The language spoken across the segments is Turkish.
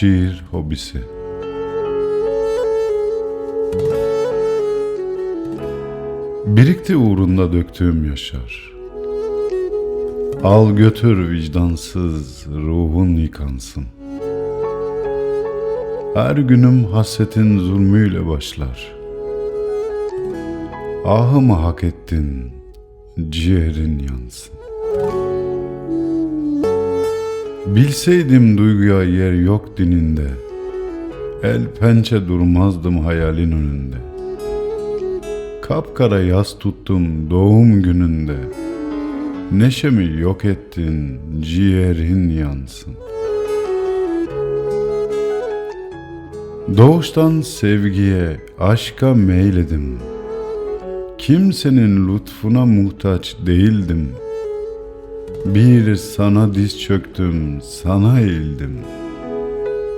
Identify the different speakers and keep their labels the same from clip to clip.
Speaker 1: Şiir hobisi. Birikti uğrunda döktüğüm yaşar. Al götür vicdansız ruhun yıkansın. Her günüm hasretin zulmüyle başlar. Ahımı hak ettin ciğerin yansın Bilseydim duyguya yer yok dininde El pençe durmazdım hayalin önünde. Kapkara yaz tuttum doğum gününde Neşemi yok ettin ciğerin yansın. Doğuştan sevgiye, aşka meyledim Kimsenin lütfuna muhtaç değildim bir sana diz çöktüm, sana eğildim.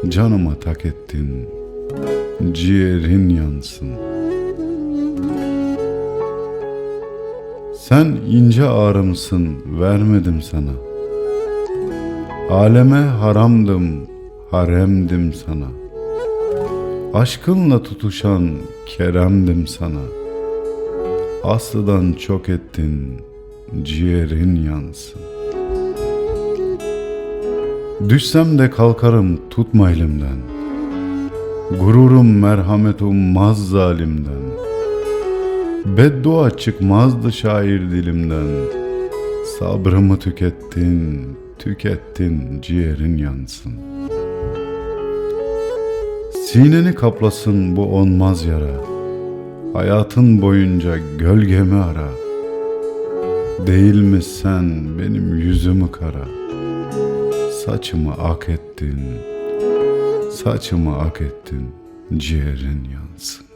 Speaker 1: Canıma tak ettin, ciğerin yansın. Sen ince ağrımsın, vermedim sana. Aleme haramdım, haremdim sana. Aşkınla tutuşan keremdim sana. Aslıdan çok ettin, ciğerin yansın. Düşsem de kalkarım tutma elimden. Gururum merhamet ummaz zalimden. Beddua çıkmazdı şair dilimden. Sabrımı tükettin, tükettin ciğerin yansın. Sineni kaplasın bu onmaz yara. Hayatın boyunca gölgemi ara. Değil mi sen benim yüzümü kara? Saçımı ak ettin, saçımı ak ettin, ciğerin yansın.